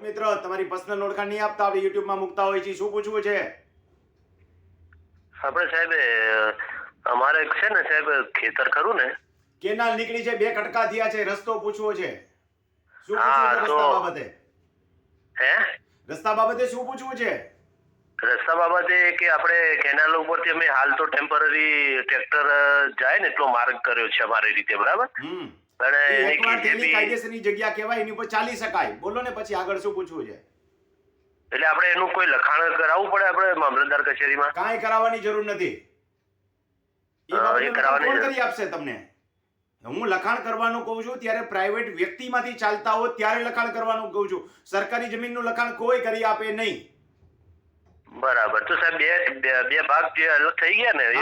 મિત્ર તમારી પર્સનલ ઓળખાણ નહીં આપતા આપણે યુટ્યુબમાં મૂકતા હોય છે શું પૂછવું છે? આપણે સાહેબ અમારે છે ને સાહેબ ખેતર ખરું ને? કેનાલ નીકળી છે બે કટકા થયા છે. રસ્તો પૂછવો છે. શું પૂછવું છે રસ્તા બાબતે? હે? રસ્તા બાબતે શું પૂછવું છે? રસ્તા બાબતે કે આપણે કેનાલ ઉપરથી અમે હાલ તો ટેમ્પરરી ટ્રેક્ટર જાય ને એટલો માર્ગ કર્યો છે અમારી રીતે બરાબર? હમ. એકવાર તેની કાયદેસરની જગ્યા કહેવાય એની ઉપર ચાલી શકાય. બોલો ને પછી આગળ શું પૂછવું છે? એટલે આપણે એનું કોઈ લખાણ કરાવવું પડે આપણે મામલતદાર કચેરીમાં? કાંઈ કરાવવાની જરૂર નથી. એ હા, લખાણ કરાવવાની કોણ કરી આપશે તમને. હું લખાણ કરવાનું કહું છું ત્યારે પ્રાઇવેટ વ્યક્તિમાંથી ચાલતા હો ત્યારે લખાણ કરવાનું કહું છું. સરકારી જમીનનું લખાણ કોઈ કરી આપે નહીં. બરાબર. તો સાહેબ બે બે- ભાગ જે અલગ થઈ ગયા ને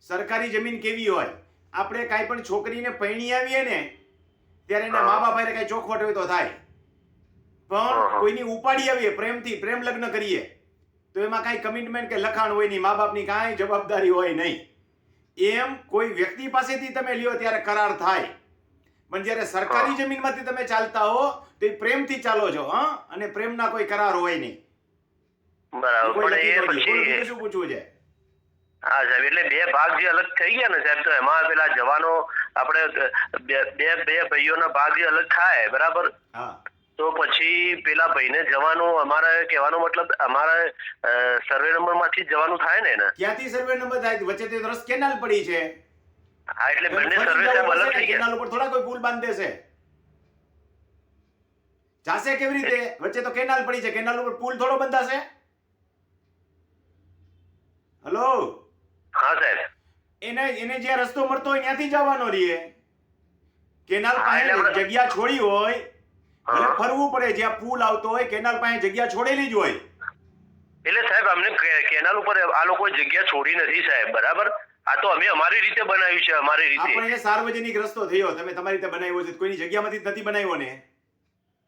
સરકારી જમીન કેવી હોય? આપણે કાંઈ પણ છોકરીને પૈણી આવીએ ને ત્યારે એના મા બાપ કાંઈ ચોખવટ હોય તો થાય. પણ કોઈની ઉપાડી આવીએ પ્રેમથી પ્રેમ લગ્ન કરીએ તો એમાં કાંઈ કમિટમેન્ટ કે લખાણ હોય નહીં મા બાપની કાંઈ જવાબદારી હોય નહીં. એમ કોઈ વ્યક્તિ પાસેથી તમે લ્યો ત્યારે કરાર થાય. પણ જ્યારે સરકારી જમીનમાંથી તમે ચાલતા હો તો એ પ્રેમથી ચાલો છો હા? અને પ્રેમના કોઈ કરાર હોય નહીં. બરાબર શું પૂછવું છે? હા સાહેબ એટલે બે ભાગ જે અલગ થઈ ગયા ને સાહેબ તો એમાં પેલા જવાનો આપણે બે બે ભાઈઓના ભાગ જે અલગ થાય બરાબર? તો પછી પેલા ભાઈને જવાનું અમારે કહેવાનો મતલબ અમારે સર્વે નંબરમાંથી જવાનું થાય ને એને. ક્યાંથી સર્વે નંબર થાય? વચ્ચે તે રસ કેનાલ પડી છે. હા એટલે બંને સર્વે સાહેબ અલગ થઈ ગયા. કેનાલ ઉપર થોડા કોઈ પુલ બાંધ દેશે જાશે કેવી રીતે? વચ્ચે તો કેનાલ પડી છે. કેનાલ ઉપર પુલ થોડો બંધાશે. હલો હા સાહેબ. એને એને જ્યાં રસ્તો મળતો હોય ત્યાંથી જવાનો રહીએ કેનાલ પાસે જગ્યા છોડી હોય ભલે ફરવું પડે જ્યાં પુલ આવતો હોય કેનાલ પાસે જગ્યા છોડેલી જ હોય. એટલે સાહેબ અમને કે- કેનાલ ઉપર આ લોકો જગ્યા છોડી નથી સાહેબ બરાબર? આ તો અમે અમારી રીતે બનાવ્યું છે અમારી રીતે. આપણે એ સાર્વજનિક રસ્તો થયો તમે તમારી રીતે બનાવ્યો છે કોઈની જગ્યામાંથી જ નથી બનાવ્યો ને.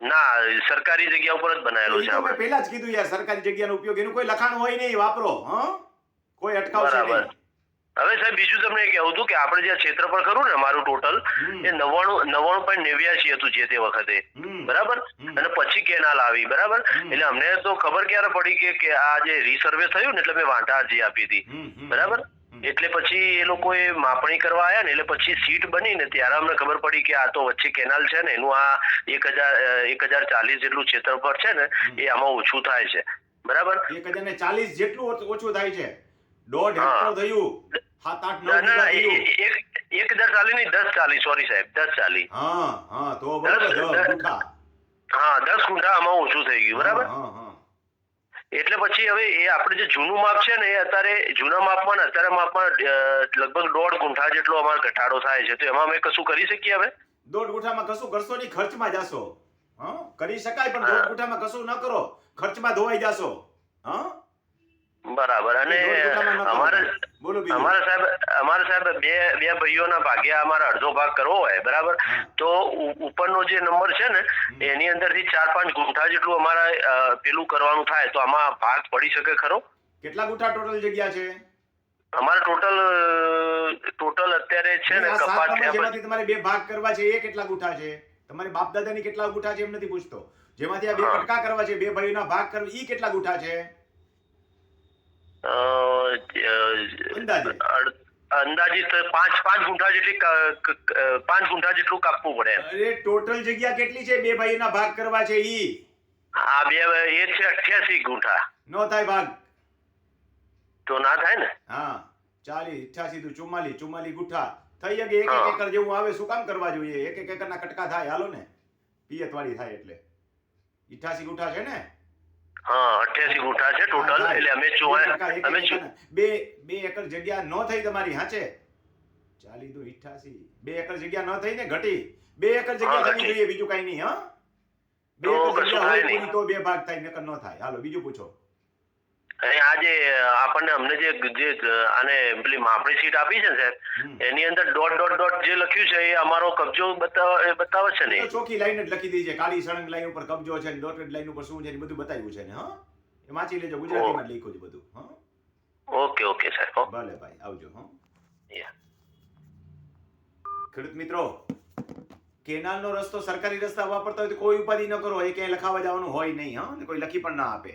ના સરકારી જગ્યા ઉપર જ બનાવેલો છે આપણે. પહેલા જ કીધું યાર સરકારી જગ્યાનો ઉપયોગ એનું કોઈ લખાણ હોય નહીં વાપરો હ? કોઈ અટકાવશે. નહીં. સાહેબ બીજું તમને કહેવું હતું કે આપણે જે ક્ષેત્રફળ ખરું ને મારું ટોટલ એ નવ્વાણું નવ્વાણું પોઈન્ટ નેવ્યાસી હતું જે તે વખતે. બરાબર? અને પછી કેનાલ આવી બરાબર? એટલે અમને તો ખબર ક્યારે પડી કે આ જે રીસર્વે થયું ને એટલે મેં વાંધા અરજી આપી હતી. બરાબર? એટલે પછી એ લોકોએ માપણી કરવા આવ્યા ને એટલે પછી સીટ બની ને ત્યારે અમને ખબર પડી કે આ તો વચ્ચે કેનાલ છે ને એનું આ એક હજાર એક હજાર ચાલીસ જેટલું ક્ષેત્રફળ છે ને એ આમાં ઓછું થાય છે. બરાબર? એક હજાર ને ચાલીસ જેટલું ઓછું થાય છે. દોઢ હેક્ટર થયું. સાત આઠ નવ એક હજાર ચાલી નહીં દસ ચાલી સોરી સાહેબ દસ ચાલી હા હા તો બરાબર દસ- દસ દસ-. હા દસ ગુંઠા આમાં ઓછું થઈ ગયું બરાબર. એટલે પછી હવે એ આપણે જે જૂનું માપ છે ને એ અત્યારે જૂના માપમાં અત્યારે માપમાં લગભગ દોઢ ગુંઠા જેટલો અમારો ઘટાડો થાય છે. તો એમાં અમે કશું કરી શકીએ હવે? દોઢ ગુઠામાં કશું કરશો નહીં ખર્ચમાં જાશો. હા કરી શકાય પણ દોઢ ગુઠામાં કશું ન કરો ખર્ચમાં ધોવાઈ જાશો. હા? બરાબર અને દોઢ ગુઠામાં ન કરો. અમારે બોલો બીજું અમારે સાહેબ અમારે સાહેબ બે બે ભાઈઓના ભાગે અમારે અડધો ભાગ કરવો હોય બરાબર? તો ઉપરનો જે નંબર છે ને એની અંદરથી ચાર પાંચ ગુંઠા જેટલું અમારે પેલું કરવાનું થાય તો આમાં ભાગ પડી શકે ખરો? કેટલા ગુંઠા ટોટલ જગ્યા છે? અમારે ટોટલ ટોટલ અત્યારે છે ને થયા જેમાંથી તમારે બે ભાગ કરવા છે એ કેટલા ગુંઠા છે? તમારી બાપ દાદાની કેટલા ગુંઠા છે એમ નથી પૂછતો. જેમાંથી આ બે. કટકા કરવા છે બે ભાઈઓના ભાગ કરવા એ કેટલા ગુંઠા છે? અંદાજિત પાંચ પાંચ ગુંઠા જેટલી પાંચ ગુંઠા જેટલું કાપવું પડે અરે ટોટલ જગ્યા કેટલી છે? બે ભાઈઓના ભાગ કરવા છે ઈ? હા બે એ છે અઠ્યાસી ગુંઠા. નો થાય ભાગ. તો ના થાય ને? હા ચાલી અઠ્યાસી તો ચુમ્માલી ચુમ્માલી ગુંઠા. થઈ શકે એક એક એકર જેવું આવે શું કામ કરવા જોઈએ? એક એક એકરના કટકા થાય હાલો ને. પિયત વાળી થાય એટલે. અઠ્યાસી ગુઠ્ઠા છે ને? હા અઠ્યાસી ગુઠા છે ટોટલ એટલે અમે બે ચો ટકા, એક અમે. બે બે એકર જગ્યા ન થઈ તમારી હાચે? ચાલી તો અઠ્યાસી બે એકર જગ્યા ન થઈ ને ઘટી. બે એકર જગ્યા થવી. જોઈએ બીજું કઈ નહીં હા? બે એકર જગ્યા હોય તો બે ભાગ થાય નકર ન થાય. હાલો બીજું પૂછો. અને આ જે આપણને અમને જે જે આને પેલી માપણી સીટ આપી છે ને સાહેબ એની અંદર ડોટ ડોટ ડોટ જે લખ્યું છે એ અમારો કબજો બતાવે બતાવે છે ને. ચોખ્ખી લાઈન જ લખી દીધી છે. કાળી સળંગ લાઈન ઉપર કબજો છે ડોટેડ લાઈન ઉપર શું છે એ બધું બતાવ્યું છે ને હા? એ વાંચી લેજો ગુજરાતીમાં લખ્યું છે બધું હા? ઓકે ઓકે સાહેબ ભલે ભાઈ આવજો હા. ખેડૂત મિત્રો કેનાલનો રસ્તો સરકારી રસ્તા વાપરતા હોય તો કોઈ ઉપાધિ ન કરો એ ક્યાંય લખાવા જવાનું હોય નહીં હા? ને કોઈ લખી પણ ના આપે.